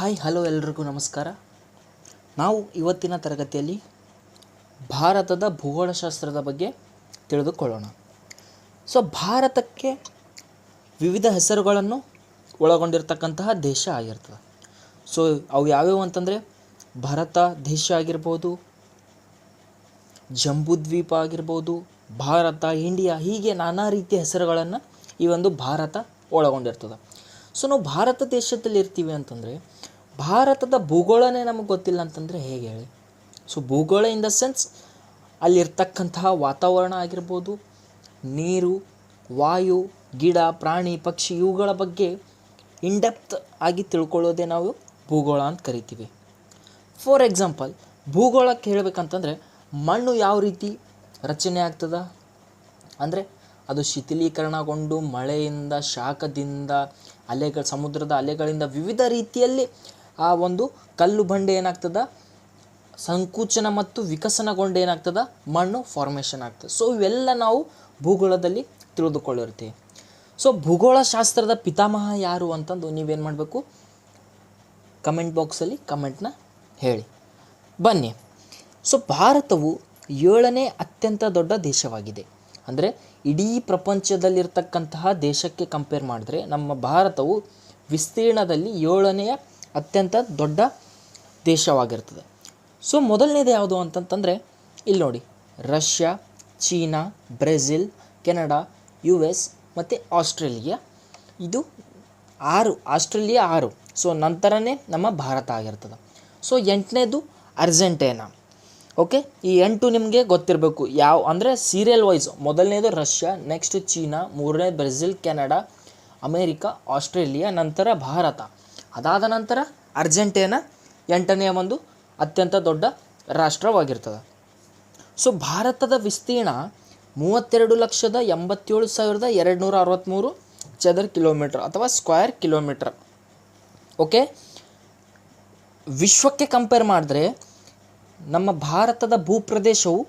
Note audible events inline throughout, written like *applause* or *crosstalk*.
Hi, hello ಎಲ್ರಿಗೂ ನಮಸ್ಕಾರ. ನಾವು ಇವತ್ತಿನ ತರಗತಿಯಲ್ಲಿ ಭಾರತದ ಭೂಗೋಳಶಾಸ್ತ್ರದ ಬಗ್ಗೆ ತಿಳಿದುಕೊಳ್ಳೋಣ. ಸೊ ಭಾರತಕ್ಕೆ ವಿವಿಧ ಹೆಸರುಗಳನ್ನು ಒಳಗೊಂಡಿರ್ತಕ್ಕಂತಹ ದೇಶ ಆಗಿರ್ತದೆ. ಸೊ ಅವು ಯಾವ್ಯಾವು ಅಂತಂದರೆ, ಭಾರತ ದೇಶ ಆಗಿರ್ಬೋದು, ಜಂಬೂದ್ವೀಪ ಆಗಿರ್ಬೋದು, ಭಾರತ, ಇಂಡಿಯಾ, ಹೀಗೆ ನಾನಾ ರೀತಿಯ ಹೆಸರುಗಳನ್ನು ಈ ಒಂದು ಭಾರತ ಒಳಗೊಂಡಿರ್ತದೆ. ಸೊ ನಾವು ಭಾರತ ದೇಶದಲ್ಲಿ ಇರ್ತೀವಿ ಅಂತಂದರೆ ಭಾರತದ ಭೂಗೋಳನೇ ನಮಗೆ ಗೊತ್ತಿಲ್ಲ ಅಂತಂದರೆ ಹೇಗೆ ಹೇಳಿ? ಸೊ ಭೂಗೋಳ ಇನ್ ದ ಸೆನ್ಸ್ ಅಲ್ಲಿರ್ತಕ್ಕಂತಹ ವಾತಾವರಣ ಆಗಿರ್ಬೋದು, ನೀರು, ವಾಯು, ಗಿಡ, ಪ್ರಾಣಿ, ಪಕ್ಷಿ ಇವುಗಳ ಬಗ್ಗೆ ಇನ್ಡೆಪ್ತ್ ಆಗಿ ತಿಳ್ಕೊಳ್ಳೋದೇ ನಾವು ಭೂಗೋಳ ಅಂತ ಕರಿತೀವಿ. ಫಾರ್ ಎಕ್ಸಾಂಪಲ್ ಭೂಗೋಳಕ್ಕೆ ಹೇಳಬೇಕಂತಂದರೆ ಮಣ್ಣು ಯಾವ ರೀತಿ ರಚನೆ ಆಗ್ತದ? ಅಂದರೆ ಅದು ಶಿಥಿಲೀಕರಣಗೊಂಡು ಮಳೆಯಿಂದ, ಶಾಖದಿಂದ, ಅಲೆಗಳ, ಸಮುದ್ರದ ಅಲೆಗಳಿಂದ ವಿವಿಧ ರೀತಿಯಲ್ಲಿ ಆ ಒಂದು ಕಲ್ಲು ಬಂಡೆ ಏನಾಗ್ತದ? ಸಂಕುಚನ ಮತ್ತು ವಿಕಸನಗೊಂಡ ಏನಾಗ್ತದ? ಮಣ್ಣು ಫಾರ್ಮೇಷನ್ ಆಗ್ತದೆ. ಸೊ ಇವೆಲ್ಲ ನಾವು ಭೂಗೋಳದಲ್ಲಿ ತಿಳಿದುಕೊಳ್ಳಿರ್ತೀವಿ. ಸೊ ಭೂಗೋಳಶಾಸ್ತ್ರದ ಪಿತಾಮಹ ಯಾರು ಅಂತಂದು ನೀವೇನು ಮಾಡಬೇಕು? ಕಮೆಂಟ್ ಬಾಕ್ಸಲ್ಲಿ ಕಮೆಂಟ್ನ ಹೇಳಿ. ಬನ್ನಿ. ಸೊ ಭಾರತವು ಏಳನೇ ಅತ್ಯಂತ ದೊಡ್ಡ ದೇಶವಾಗಿದೆ. ಅಂದರೆ, ಇಡೀ ಪ್ರಪಂಚದಲ್ಲಿರ್ತಕ್ಕಂತಹ ದೇಶಕ್ಕೆ ಕಂಪೇರ್ ಮಾಡಿದ್ರೆ ನಮ್ಮ ಭಾರತವು ವಿಸ್ತೀರ್ಣದಲ್ಲಿ ಏಳನೆಯ ಅತ್ಯಂತ ದೊಡ್ಡ ದೇಶವಾಗಿರ್ತದೆ. ಸೊ, ಮೊದಲನೇದು ಯಾವುದು ಅಂತಂತಂದರೆ, ಇಲ್ಲಿ ನೋಡಿ. Russia, China, Brazil, Canada, U S ಮತ್ತು ಆಸ್ಟ್ರೇಲಿಯಾ. ಇದು ಆರು, ಆಸ್ಟ್ರೇಲಿಯಾ ಆರು. ಸೊ, ನಂತರನೇ ನಮ್ಮ ಭಾರತ ಆಗಿರ್ತದೆ. ಸೊ, ಎಂಟನೇದು ಅರ್ಜೆಂಟೇನಾ. ಓಕೆ? ಈ ಎಂಟು ನಿಮಗೆ ಗೊತ್ತಿರಬೇಕು. ಯಾವ, ಅಂದರೆ ಸೀರಿಯಲ್ ವೈಸ್ ಮೊದಲನೇದು ರಷ್ಯಾ ನೆಕ್ಸ್ಟ್ ಚೀನಾ, ಮೂರನೇ ಬ್ರೆಜಿಲ್, ಕೆನಡಾ, ಅಮೇರಿಕಾ, ಆಸ್ಟ್ರೇಲಿಯಾ, ನಂತರ ಭಾರತ. ಅದಾದ ನಂತರ ಅರ್ಜೆಂಟೇನಾ ಎಂಟನೆಯ ಒಂದು ಅತ್ಯಂತ ದೊಡ್ಡ ರಾಷ್ಟ್ರವಾಗಿರ್ತದೆ. ಸೊ ಭಾರತದ ವಿಸ್ತೀರ್ಣ ಮೂವತ್ತೆರಡು ಲಕ್ಷದ ಎಂಬತ್ತೇಳು ಸಾವಿರದ ಎರಡು ನೂರ ಅರವತ್ತ್ಮೂರು ಚದರ್ ಕಿಲೋಮೀಟ್ರ್ ಅಥವಾ ಸ್ಕ್ವೇರ್ ಕಿಲೋಮೀಟ್ರ್. ಓಕೆ? ವಿಶ್ವಕ್ಕೆ ಕಂಪೇರ್ ಮಾಡಿದ್ರೆ ನಮ್ಮ ಭಾರತದ ಭೂಪ್ರದೇಶವು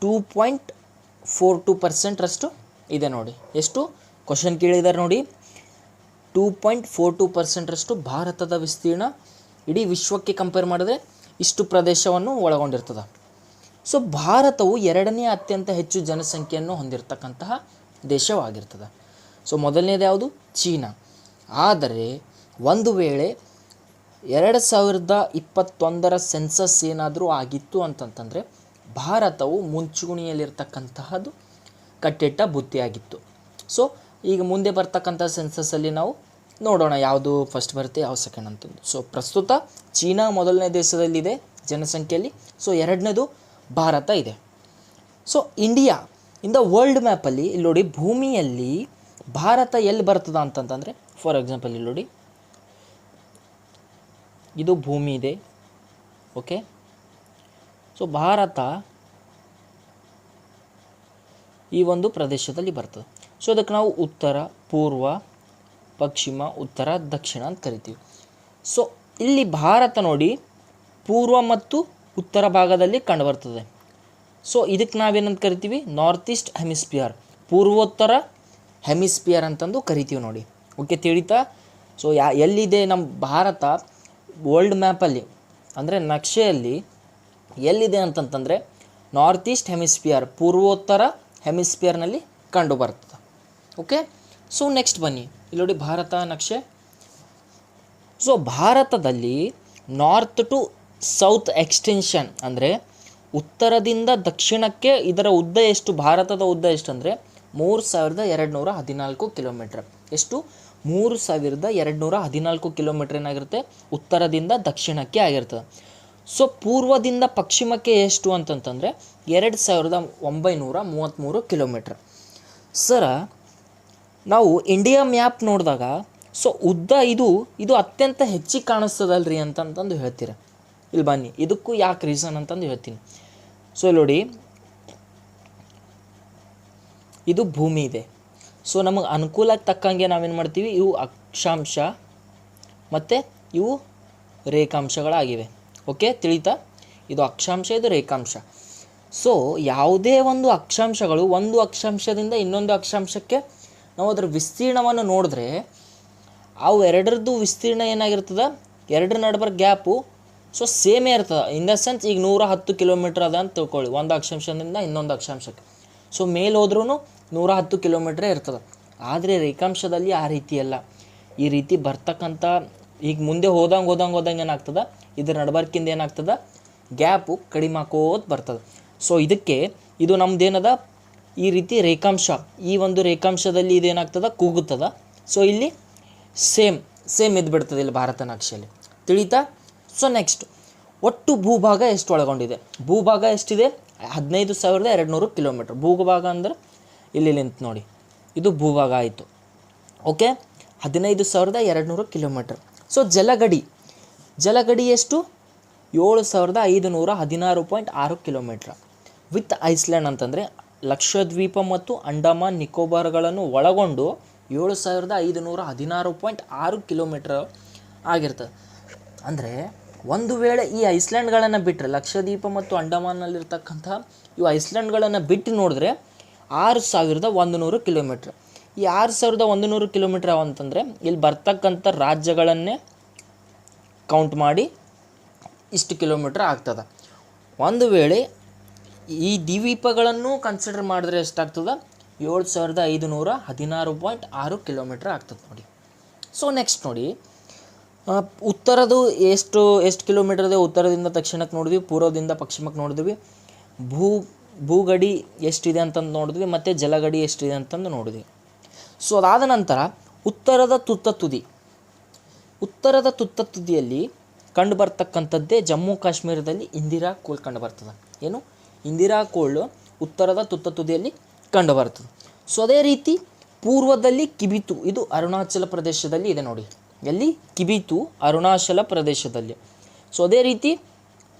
ಟೂ ಪಾಯಿಂಟ್ ಫೋರ್ ಟು ಪರ್ಸೆಂಟ್ರಷ್ಟು ಇದೆ ನೋಡಿ. ಎಷ್ಟು? ಕ್ವಶನ್ ಕೇಳಿದ್ದಾರೆ ನೋಡಿ. ಟೂ ಪಾಯಿಂಟ್ ಫೋರ್ ಟು ಪರ್ಸೆಂಟ್ರಷ್ಟು ಭಾರತದ ವಿಸ್ತೀರ್ಣ ಇಡೀ ವಿಶ್ವಕ್ಕೆ ಕಂಪೇರ್ ಮಾಡಿದ್ರೆ ಇಷ್ಟು ಪ್ರದೇಶವನ್ನು ಒಳಗೊಂಡಿರ್ತದೆ. ಸೊ ಭಾರತವು ಎರಡನೇ ಅತ್ಯಂತ ಹೆಚ್ಚು ಜನಸಂಖ್ಯೆಯನ್ನು ಹೊಂದಿರತಕ್ಕಂತಹ ದೇಶವಾಗಿರ್ತದೆ. ಸೊ ಮೊದಲನೇದು ಯಾವುದು? ಚೀನಾ. ಆದರೆ, ಒಂದು ವೇಳೆ ಎರಡು ಸಾವಿರದ ಇಪ್ಪತ್ತೊಂದರ ಸೆನ್ಸಸ್ ಏನಾದರೂ ಆಗಿತ್ತು ಅಂತಂತಂದರೆ, ಭಾರತವು ಮುಂಚೂಣಿಯಲ್ಲಿರ್ತಕ್ಕಂತಹದ್ದು ಕಟ್ಟಿಟ್ಟ ಬುತ್ತಿಯಾಗಿತ್ತು. ಸೊ ಈಗ ಮುಂದೆ ಬರ್ತಕ್ಕಂಥ ಸೆನ್ಸಸ್ಸಲ್ಲಿ ನಾವು ನೋಡೋಣ ಯಾವುದು ಫಸ್ಟ್ ಬರುತ್ತೆ ಯಾವ ಸೆಕೆಂಡ್ ಅಂತಂದು. ಸೊ ಪ್ರಸ್ತುತ ಚೀನಾ ಮೊದಲನೇ ದೇಶದಲ್ಲಿದೆ ಜನಸಂಖ್ಯೆಯಲ್ಲಿ. ಸೊ ಎರಡನೇದು ಭಾರತ ಇದೆ. So India in the world ಮ್ಯಾಪಲ್ಲಿ ಇಲ್ಲಿ ನೋಡಿ ಭೂಮಿಯಲ್ಲಿ ಭಾರತ ಎಲ್ಲಿ ಬರ್ತದ ಅಂತಂತಂದರೆ ಫಾರ್ ಎಕ್ಸಾಂಪಲ್ ಇಲ್ಲಿ ನೋಡಿ. ಇದು ಭೂಮಿ ಇದೆ. ಓಕೆ ಸೊ ಭಾರತ ಈ ಒಂದು ಪ್ರದೇಶದಲ್ಲಿ ಬರ್ತದೆ. ಸೊ ಅದಕ್ಕೆ ನಾವು ಉತ್ತರ, ಪೂರ್ವ, ಪಶ್ಚಿಮ, ಉತ್ತರ, ದಕ್ಷಿಣ ಅಂತ ಕರಿತೀವಿ. ಸೊ ಇಲ್ಲಿ ಭಾರತ ನೋಡಿ, ಪೂರ್ವ ಮತ್ತು ಉತ್ತರ ಭಾಗದಲ್ಲಿ ಕಂಡುಬರ್ತದೆ ಸೊ ಇದಕ್ಕೆ ನಾವೇನಂತ ಕರಿತೀವಿ? ನಾರ್ತ್ ಈಸ್ಟ್ ಹೆಮಿಸ್ಪಿಯರ್ ಪೂರ್ವೋತ್ತರ ಹೆಮಿಸ್ಪಿಯರ್ ಅಂತಂದು ಕರಿತೀವಿ ನೋಡಿ. ಓಕೆ ತಿಳಿತಾ? ಸೊ ಯಾ, ಎಲ್ಲಿದೆ ನಮ್ಮ ಭಾರತ? ವರ್ಲ್ಡ್ ಮ್ಯಾಪಲ್ಲಿ ಅಂದರೆ ನಕ್ಷೆಯಲ್ಲಿ ಎಲ್ಲಿದೆ ಅಂತಂತಂದರೆ ನಾರ್ತ್ ಈಸ್ಟ್ ಹೆಮಿಸ್ಪಿಯರ್ ಪೂರ್ವೋತ್ತರ ಹೆಮಿಸ್ಪಿಯರ್ನಲ್ಲಿ ಕಂಡು ಬರ್ತದೆ. ಓಕೆ? ಸೊ ನೆಕ್ಸ್ಟ್ ಬನ್ನಿ. ಇಲ್ಲಿ ನೋಡಿ ಭಾರತ ನಕ್ಷೆ. ಸೊ ಭಾರತದಲ್ಲಿ ನಾರ್ತ್ ಟು ಸೌತ್ ಎಕ್ಸ್ಟೆನ್ಷನ್ ಅಂದರೆ ಉತ್ತರದಿಂದ ದಕ್ಷಿಣಕ್ಕೆ ಇದರ ಉದ್ದ ಎಷ್ಟು? ಭಾರತದ ಉದ್ದ ಎಷ್ಟು ಅಂದರೆ ಮೂರು ಸಾವಿರದ ಎರಡು ನೂರ ಹದಿನಾಲ್ಕು ಕಿಲೋಮೀಟ್ರ್. ಎಷ್ಟು? ಮೂರು ಸಾವಿರದ ಎರಡು ನೂರ ಹದಿನಾಲ್ಕು ಕಿಲೋಮೀಟ್ರ್ ಏನಾಗಿರುತ್ತೆ? ಉತ್ತರದಿಂದ ದಕ್ಷಿಣಕ್ಕೆ ಆಗಿರ್ತದೆ ಸೊ ಪೂರ್ವದಿಂದ ಪಶ್ಚಿಮಕ್ಕೆ ಎಷ್ಟು ಅಂತಂತಂದರೆ ಎರಡು ಸಾವಿರದ ಒಂಬೈನೂರ ಮೂವತ್ತ್ಮೂರು ಕಿಲೋಮೀಟ್ರ್. ಸರ ನಾವು ಇಂಡಿಯಾ ಮ್ಯಾಪ್ ನೋಡಿದಾಗ ಸೊ ಉದ್ದ ಇದು ಇದು ಅತ್ಯಂತ ಹೆಚ್ಚಿಗೆ ಕಾಣಿಸ್ತದಲ್ರಿ ಅಂತಂತಂದು ಹೇಳ್ತೀರ. ಇಲ್ಲಿ ಬನ್ನಿ, ಇದಕ್ಕೂ ಯಾಕೆ ರೀಸನ್ ಅಂತಂದು ಹೇಳ್ತೀನಿ. ಸೊ ಇಲ್ಲಿ ನೋಡಿ, ಇದು ಭೂಮಿ ಇದೆ. ಸೊ ನಮಗೆ ಅನುಕೂಲಕ್ಕೆ ತಕ್ಕಂಗೆ ನಾವೇನು ಮಾಡ್ತೀವಿ, ಇವು ಅಕ್ಷಾಂಶ ಮತ್ತು ಇವು ರೇಖಾಂಶಗಳಾಗಿವೆ. ಓಕೆ ತಿಳಿತಾ? ಇದು ಅಕ್ಷಾಂಶ, ಇದು ರೇಖಾಂಶ. ಸೊ ಯಾವುದೇ ಒಂದು ಅಕ್ಷಾಂಶಗಳು ಒಂದು ಅಕ್ಷಾಂಶದಿಂದ ಇನ್ನೊಂದು ಅಕ್ಷಾಂಶಕ್ಕೆ ನಾವು ಅದರ ವಿಸ್ತೀರ್ಣವನ್ನು ನೋಡಿದ್ರೆ, ಅವು ಎರಡರದ್ದು ವಿಸ್ತೀರ್ಣ ಏನಾಗಿರ್ತದೆ? ಎರಡರ ನಡುಬರ್ ಗ್ಯಾಪು ಸೊ ಸೇಮೇ ಇರ್ತದೆ. ಇನ್ ದ ಸೆನ್ಸ್ ಈಗ ನೂರ ಹತ್ತು ಕಿಲೋಮೀಟ್ರ್ ಅದ ಅಂತ ತಿಳ್ಕೊಳ್ಳಿ. ಒಂದು ಅಕ್ಷಾಂಶದಿಂದ ಇನ್ನೊಂದು ಅಕ್ಷಾಂಶಕ್ಕೆ. ಸೊ ಮೇಲೆ ಹೋದ್ರೂ ನೂರ ಹತ್ತು ಕಿಲೋಮೀಟ್ರೇ ಇರ್ತದೆ. ಆದರೆ ರೇಖಾಂಶದಲ್ಲಿ ಆ ರೀತಿ ಅಲ್ಲ. ಈ ರೀತಿ ಬರ್ತಕ್ಕಂಥ ಈಗ ಮುಂದೆ ಹೋದಂಗೆ ಹೋದಂಗೆ ಹೋದಂಗೆ ಏನಾಗ್ತದೆ? ಇದ್ರ ನಡಬರ್ಕಿಂದ ಏನಾಗ್ತದೆ? ಗ್ಯಾಪು ಕಡಿಮೆ ಹಾಕೋದು ಬರ್ತದೆ. ಸೊ ಇದಕ್ಕೆ, ಇದು ನಮ್ದೇನದ? ಈ ರೀತಿ ರೇಖಾಂಶ, ಈ ಒಂದು ರೇಖಾಂಶದಲ್ಲಿ ಇದೇನಾಗ್ತದೆ? ಕೂಗುತ್ತದ. ಸೊ ಇಲ್ಲಿ ಸೇಮ್ ಸೇಮ್ ಇದ್ಬಿಡ್ತದೆ ಇಲ್ಲಿ ಭಾರತ ನಕ್ಷೆಯಲ್ಲಿ ತಿಳಿತಾ? ಸೊ ನೆಕ್ಸ್ಟ್ ಒಟ್ಟು ಭೂಭಾಗ ಎಷ್ಟು ಒಳಗೊಂಡಿದೆ ಭೂಭಾಗ ಎಷ್ಟಿದೆ? ಹದಿನೈದು ಸಾವಿರದ ಎರಡು ನೂರು ಕಿಲೋಮೀಟ್ರ್. ಭೂಭಾಗ ಅಂದ್ರೆ ಇಲ್ಲಿ ನಿಂತು ನೋಡಿ. ಇದು ಭೂಭಾಗ ಆಯಿತು. ಓಕೆ ಹದಿನೈದು ಸಾವಿರದ ಎರಡು ನೂರು ಕಿಲೋಮೀಟ್ರ್. ಸೊ ಜಲಗಡಿ. ಜಲಗಡಿ ಎಷ್ಟು? ಏಳು ಸಾವಿರದ ಐದು ನೂರ ಹದಿನಾರು ಪಾಯಿಂಟ್ ಆರು ಕಿಲೋಮೀಟ್ರ್. ವಿತ್ ಐಸ್ಲ್ಯಾಂಡ್ ಅಂತಂದರೆ ಲಕ್ಷದ್ವೀಪ ಮತ್ತು ಅಂಡಮಾನ್ ನಿಕೋಬಾರ್ಗಳನ್ನು ಒಳಗೊಂಡು ಏಳು ಸಾವಿರದ ಐದು ನೂರ ಹದಿನಾರು ಪಾಯಿಂಟ್ ಆರು ಕಿಲೋಮೀಟ್ರ್ ಆಗಿರ್ತದೆ ಅಂದರೆ ಒಂದು ವೇಳೆ ಈ ಐಸ್ಲ್ಯಾಂಡ್ಗಳನ್ನು ಬಿಟ್ಟರೆ ಲಕ್ಷದ್ವೀಪ ಮತ್ತು ಅಂಡಮಾನ್ನಲ್ಲಿರ್ತಕ್ಕಂಥ ಇವು ಐಸ್ಲ್ಯಾಂಡ್ಗಳನ್ನು ಬಿಟ್ಟು ನೋಡಿದ್ರೆ ಆರು ಸಾವಿರದ ಒಂದು ನೂರು ಕಿಲೋಮೀಟ್ರ್. ಈ ಆರು ಸಾವಿರದ ಒಂದು ನೂರು ಕಿಲೋಮೀಟ್ರ್ ಅಂತಂದರೆ, ಇಲ್ಲಿ ಬರ್ತಕ್ಕಂಥ ರಾಜ್ಯಗಳನ್ನೇ ಕೌಂಟ್ ಮಾಡಿ ಇಷ್ಟು ಕಿಲೋಮೀಟ್ರ್ ಆಗ್ತದೆ. ಒಂದು ವೇಳೆ ಈ ದ್ವೀಪಗಳನ್ನು ಕನ್ಸಿಡರ್ ಮಾಡಿದ್ರೆ ಎಷ್ಟಾಗ್ತದೆ? ಏಳು ಸಾವಿರದ ಐದು ನೂರ ಹದಿನಾರು ಪಾಯಿಂಟ್ ಆರು ಕಿಲೋಮೀಟ್ರ್ ಆಗ್ತದೆ ನೋಡಿ. ಸೊ ನೆಕ್ಸ್ಟ್ ನೋಡಿ. ಉತ್ತರದು ಎಷ್ಟು ಎಷ್ಟು ಕಿಲೋಮೀಟರ್ ಇದೆ? ಉತ್ತರದಿಂದ ದಕ್ಷಿಣಕ್ಕೆ ನೋಡಿದ್ವಿ, ಪೂರ್ವದಿಂದ ಪಶ್ಚಿಮಕ್ಕೆ ನೋಡಿದ್ವಿ. ಭೂ, ಭೂಗಡಿ ಎಷ್ಟಿದೆ ಅಂತಂದು ನೋಡಿದ್ವಿ, ಮತ್ತು ಜಲಗಡಿ ಎಷ್ಟಿದೆ ಅಂತಂದು ನೋಡಿದ್ವಿ. ಸೊ ಅದಾದ ನಂತರ ಉತ್ತರದ ತುತ್ತ ತುದಿ. ಉತ್ತರದ ತುತ್ತ ತುದಿಯಲ್ಲಿ ಕಂಡು ಬರ್ತಕ್ಕಂಥದ್ದೇ ಜಮ್ಮು ಕಾಶ್ಮೀರದಲ್ಲಿ ಇಂದಿರಾ ಕೋಲ್ ಕಂಡು ಬರ್ತದೆ. ಏನು? ಇಂದಿರಾ ಕೋಲ್ ಉತ್ತರದ ತುತ್ತ ತುದಿಯಲ್ಲಿ ಕಂಡು ಬರ್ತದೆ ಸೊ ಅದೇ ರೀತಿ ಪೂರ್ವದಲ್ಲಿ ಕಿಬಿತು, ಇದು ಅರುಣಾಚಲ ಪ್ರದೇಶದಲ್ಲಿ ಇದೆ ನೋಡಿ. ಎಲ್ಲಿ? ಕಿಬಿತು, ಅರುಣಾಚಲ ಪ್ರದೇಶದಲ್ಲಿ. ಸೊ ಅದೇ ರೀತಿ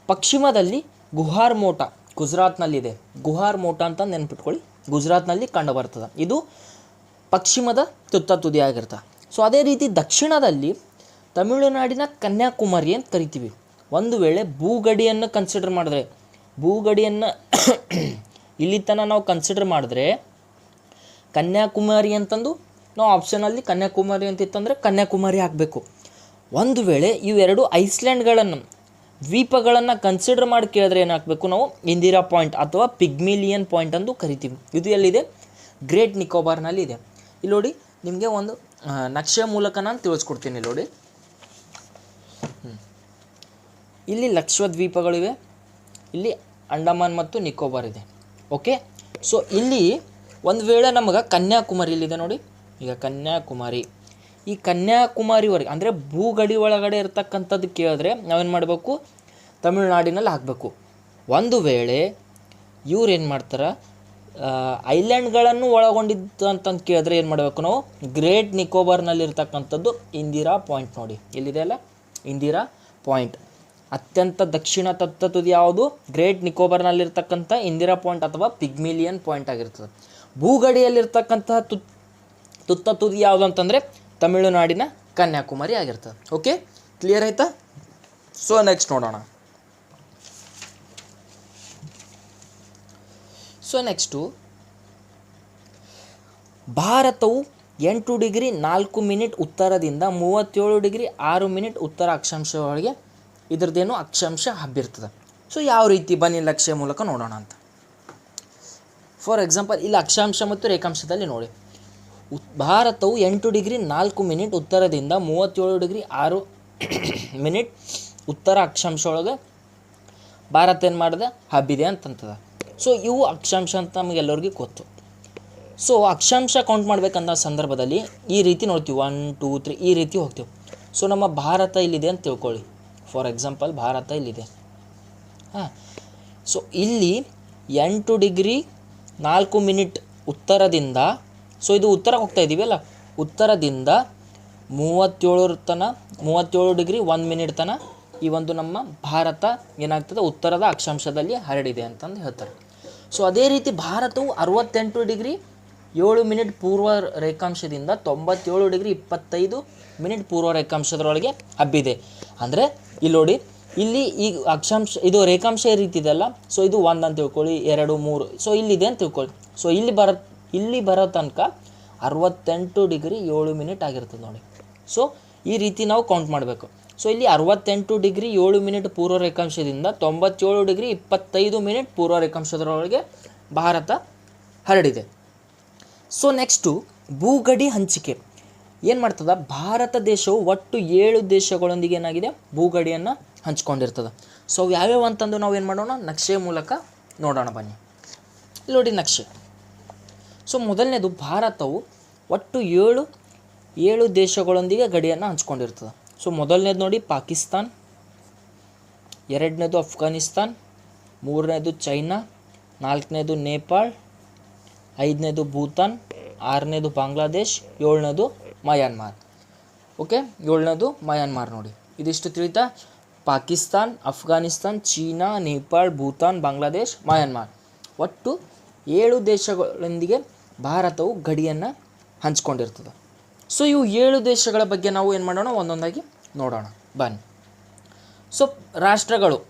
ಪಶ್ಚಿಮದಲ್ಲಿ ಗುಹಾರ್ ಮೋಟ ಗುಜರಾತ್ನಲ್ಲಿದೆ. ಗುಹಾರ್ ಮೋಟ ಅಂತ ನೆನ್ಪಿಟ್ಕೊಳ್ಳಿ. ಗುಜರಾತ್ನಲ್ಲಿ ಕಂಡುಬರ್ತದೆ. ಇದು ಪಶ್ಚಿಮದ ತುತ್ತ ತುದಿ ಆಗಿರ್ತದೆ ಸೊ ಅದೇ ರೀತಿ ದಕ್ಷಿಣದಲ್ಲಿ ತಮಿಳುನಾಡಿನ ಕನ್ಯಾಕುಮಾರಿ ಅಂತ ಕರಿತೀವಿ. ಒಂದು ವೇಳೆ ಭೂಗಡಿಯನ್ನು ಕನ್ಸಿಡರ್ ಮಾಡಿದ್ರೆ ಭೂಗಡಿಯನ್ನು *coughs* ಇಲ್ಲಿ ತನಕ ನಾವು ಕನ್ಸಿಡರ್ ಮಾಡಿದ್ರೆ ಕನ್ಯಾಕುಮಾರಿ ಅಂತಂದು ನಾವು ಆಪ್ಷನಲ್ಲಿ ಕನ್ಯಾಕುಮಾರಿ ಅಂತ ಇತ್ತಂದರೆ ಕನ್ಯಾಕುಮಾರಿ ಆಗಬೇಕು. ಒಂದು ವೇಳೆ ಇವೆರಡು ಐಸ್ಲ್ಯಾಂಡ್ಗಳನ್ನು ದ್ವೀಪಗಳನ್ನು ಕನ್ಸಿಡರ್ ಮಾಡಿ ಕೇಳಿದ್ರೆ ಏನು ಹಾಕಬೇಕು ನಾವು? ಇಂದಿರಾ ಪಾಯಿಂಟ್ ಅಥವಾ ಪಿಗ್ಮಿಲಿಯನ್ ಪಾಯಿಂಟ್ ಅಂದು ಕರಿತೀವಿ. ಇದು ಎಲ್ಲಿದೆ? ಗ್ರೇಟ್ ನಿಕೋಬಾರ್ನಲ್ಲಿ ಇದೆ. ಇಲ್ಲಿ ನೋಡಿ, ನಿಮಗೆ ಒಂದು ನಕ್ಷೆ ಮೂಲಕ ನಾನು ತಿಳಿಸ್ಕೊಡ್ತೀನಿ ನೋಡಿ. ಇಲ್ಲಿ ಇಲ್ಲಿ ಲಕ್ಷದ್ವೀಪಗಳಿವೆ. ಇಲ್ಲಿ ಅಂಡಮಾನ್ ಮತ್ತು ನಿಕೋಬಾರ್ ಇದೆ. ಓಕೆ ಸೊ ಇಲ್ಲಿ ಒಂದು ವೇಳೆ ನಮಗೆ ಕನ್ಯಾಕುಮಾರಿ ಇಲ್ಲಿದೆ ನೋಡಿ. ಈಗ ಕನ್ಯಾಕುಮಾರಿ. ಈ ಕನ್ಯಾಕುಮಾರಿವರೆಗೆ, ಅಂದರೆ ಭೂಗಡಿ ಒಳಗಡೆ ಇರ್ತಕ್ಕಂಥದ್ದು ಕೇಳಿದ್ರೆ ನಾವೇನು ಮಾಡಬೇಕು? ತಮಿಳುನಾಡಿನಲ್ಲಿ ಹಾಕಬೇಕು. ಒಂದು ವೇಳೆ ಇವ್ರು ಏನು ಮಾಡ್ತಾರೆ? ಐಲ್ಯಾಂಡ್ಗಳನ್ನು ಒಳಗೊಂಡಿದ್ದು ಅಂತಂದು ಕೇಳಿದ್ರೆ ಏನು ಮಾಡಬೇಕು ನಾವು? ಗ್ರೇಟ್ ನಿಕೋಬಾರ್ನಲ್ಲಿರ್ತಕ್ಕಂಥದ್ದು ಇಂದಿರಾ ಪಾಯಿಂಟ್ ನೋಡಿ. ಎಲ್ಲಿದೆ ಅಲ್ಲ? ಇಂದಿರಾ ಪಾಯಿಂಟ್. ಅತ್ಯಂತ ದಕ್ಷಿಣ ತತ್ತ ತುದಿ ಯಾವುದು ಗ್ರೇಟ್ ನಿಕೋಬರ್ನಲ್ಲಿರ್ತಕ್ಕಂಥ ಇಂದಿರಾ ಪಾಯಿಂಟ್ ಅಥವಾ ಪಿಗ್ಮಿಲಿಯನ್ ಪಾಯಿಂಟ್ ಆಗಿರ್ತದೆ. ಭೂಗಡಿಯಲ್ಲಿರ್ತಕ್ಕಂತಹ ತುತ್ ತುತ್ತ ತುದಿ ಯಾವುದು ಅಂತಂದರೆ ತಮಿಳುನಾಡಿನ ಕನ್ಯಾಕುಮಾರಿ ಆಗಿರ್ತದೆ. ಓಕೆ ಕ್ಲಿಯರ್ ಆಯ್ತಾ? ಸೊ ನೆಕ್ಸ್ಟ್ ನೋಡೋಣ. ಸೊ ನೆಕ್ಸ್ಟು ಭಾರತವು ಎಂಟು ಡಿಗ್ರಿ ನಾಲ್ಕು ಮಿನಿಟ್ ಉತ್ತರದಿಂದ ಮೂವತ್ತೇಳು ಡಿಗ್ರಿ ಆರು ಮಿನಿಟ್ ಉತ್ತರ ಅಕ್ಷಾಂಶದೊಳಗೆ ಇದ್ರದ್ದೇನು ಅಕ್ಷಾಂಶ ಹಬ್ಬಿರ್ತದೆ ಸೊ ಯಾವ ರೀತಿ ಬನ್ನಿ ಲಕ್ಷ್ಯ ಮೂಲಕ ನೋಡೋಣ ಅಂತ. ಫಾರ್ ಎಕ್ಸಾಂಪಲ್ ಇಲ್ಲಿ ಅಕ್ಷಾಂಶ ಮತ್ತು ರೇಖಾಂಶದಲ್ಲಿ ನೋಡಿ. ಭಾರತವು ಎಂಟು ಡಿಗ್ರಿ ನಾಲ್ಕು ಮಿನಿಟ್ ಉತ್ತರದಿಂದ ಮೂವತ್ತೇಳು ಡಿಗ್ರಿ ಆರು *coughs* ಮಿನಿಟ್ ಉತ್ತರ ಅಕ್ಷಾಂಶ ಒಳಗೆ ಭಾರತ ಏನು ಮಾಡಿದೆ? ಹಬ್ಬಿದೆ ಅಂತಂತದ. ಸೊ ಇವು ಅಕ್ಷಾಂಶ ಅಂತ ನಮಗೆಲ್ಲರಿಗೂ ಗೊತ್ತು. ಸೊ ಅಕ್ಷಾಂಶ ಕೌಂಟ್ ಮಾಡ್ಬೇಕಂತ ಸಂದರ್ಭದಲ್ಲಿ ಈ ರೀತಿ ನೋಡ್ತೀವಿ. ಒನ್ ಟೂ ತ್ರೀ ಈ ರೀತಿ ಹೋಗ್ತೀವಿ. ಸೊ ನಮ್ಮ ಭಾರತ ಇಲ್ಲಿದೆ ಅಂತ ತಿಳ್ಕೊಳ್ಳಿ. ಫಾರ್ ಎಕ್ಸಾಂಪಲ್ ಭಾರತ ಇಲ್ಲಿದೆ. ಹಾಂ. ಸೊ ಇಲ್ಲಿ ಎಂಟು ಡಿಗ್ರಿ ನಾಲ್ಕು ಮಿನಿಟ್ ಉತ್ತರದಿಂದ ಸೊ ಇದು ಉತ್ತರ ಹೋಗ್ತಾ ಇದ್ದೀವಿ ಅಲ್ಲ? ಉತ್ತರದಿಂದ ಮೂವತ್ತೇಳರ ತನ, ಮೂವತ್ತೇಳು ಡಿಗ್ರಿ ಒಂದು ಮಿನಿಟ್ ತನ ಈ ಒಂದು ನಮ್ಮ ಭಾರತ ಏನಾಗ್ತದೆ? ಉತ್ತರದ ಅಕ್ಷಾಂಶದಲ್ಲಿ ಹರಡಿದೆ ಅಂತಂದು ಹೇಳ್ತಾರೆ. ಸೊ ಅದೇ ರೀತಿ ಭಾರತವು ಅರವತ್ತೆಂಟು ಡಿಗ್ರಿ ಏಳು ಮಿನಿಟ್ ಪೂರ್ವ ರೇಖಾಂಶದಿಂದ ತೊಂಬತ್ತೇಳು ಡಿಗ್ರಿ ಇಪ್ಪತ್ತೈದು ಮಿನಿಟ್ ಪೂರ್ವ ರೇಖಾಂಶದೊಳಗೆ ಹಬ್ಬಿದೆ. ಅಂದರೆ ಇಲ್ಲಿ ನೋಡಿ, ಇಲ್ಲಿ ಈ ಅಕ್ಷಾಂಶ, ಇದು ರೇಖಾಂಶ ಈ ರೀತಿ ಇದೆಯಲ್ಲ ಸೊ ಇದು ಒಂದು ಅಂತ ತಿಳ್ಕೊಳ್ಳಿ, ಎರಡು, ಮೂರು ಸೊ ಇಲ್ಲಿದೆ ಅಂತ ತಿಳ್ಕೊಳ್ಳಿ. ಸೊ ಇಲ್ಲಿ ಬರ, ಇಲ್ಲಿ ಬರೋ ತನಕ ಅರವತ್ತೆಂಟು ಡಿಗ್ರಿ ಏಳು ಮಿನಿಟ್ ಆಗಿರ್ತದೆ ನೋಡಿ. ಸೊ ಈ ರೀತಿ ನಾವು ಕೌಂಟ್ ಮಾಡಬೇಕು. ಸೊ ಇಲ್ಲಿ ಅರವತ್ತೆಂಟು ಡಿಗ್ರಿ ಏಳು ಮಿನಿಟ್ ಪೂರ್ವ ರೇಖಾಂಶದಿಂದ ತೊಂಬತ್ತೇಳು ಡಿಗ್ರಿ ಇಪ್ಪತ್ತೈದು ಮಿನಿಟ್ ಪೂರ್ವ ರೇಖಾಂಶದೊಳಗೆ ಭಾರತ ಹರಡಿದೆ. ಸೊ ನೆಕ್ಸ್ಟು ಭೂಗಡಿ ಹಂಚಿಕೆ. ಏನು ಮಾಡ್ತದ? ಭಾರತ ದೇಶವು ಒಟ್ಟು ಏಳು ದೇಶಗಳೊಂದಿಗೆ ಏನಾಗಿದೆ? ಭೂಗಡಿಯನ್ನು ಹಂಚ್ಕೊಂಡಿರ್ತದೆ. ಸೊ ಯಾವ್ಯಾವ ಅಂತಂದು ನಾವು ಏನು ಮಾಡೋಣ? ನಕ್ಷೆ ಮೂಲಕ ನೋಡೋಣ ಬನ್ನಿ. ನೋಡಿ ನಕ್ಷೆ. ಸೊ ಮೊದಲನೇದು ಭಾರತವು ಒಟ್ಟು ಏಳು ಏಳು ದೇಶಗಳೊಂದಿಗೆ ಗಡಿಯನ್ನು ಹಂಚ್ಕೊಂಡಿರ್ತದೆ. ಸೊ ಮೊದಲನೇದು ನೋಡಿ ಪಾಕಿಸ್ತಾನ್, ಎರಡನೇದು ಅಫ್ಘಾನಿಸ್ತಾನ್, ಮೂರನೇದು ಚೈನಾ, ನಾಲ್ಕನೇದು ನೇಪಾಳ್ ಐದನೇದು ಭೂತಾನ್, ಆರನೇದು ಬಾಂಗ್ಲಾದೇಶ್, ಏಳನೇದು ಮಯನ್ಮಾರ್. ಓಕೆ? ಏಳನೇದು ಮಯನ್ಮಾರ್ ನೋಡಿ. ಇದಿಷ್ಟು ತಿಳಿತಾ? Pakistan, Afghanistan, China, Nepal, Bhutan, Bangladesh, Myanmar. ಒಟ್ಟು ಏಳು ದೇಶಗಳೊಂದಿಗೆ ಭಾರತವು ಗಡಿಯನ್ನು ಹಂಚ್ಕೊಂಡಿರ್ತದೆ. ಸೊ ಇವು ಏಳು ದೇಶಗಳ ಬಗ್ಗೆ ನಾವು ಏನು ಮಾಡೋಣ? ಒಂದೊಂದಾಗಿ ನೋಡೋಣ. ಬನ್ನಿ. ಸೊ ರಾಷ್ಟ್ರಗಳು.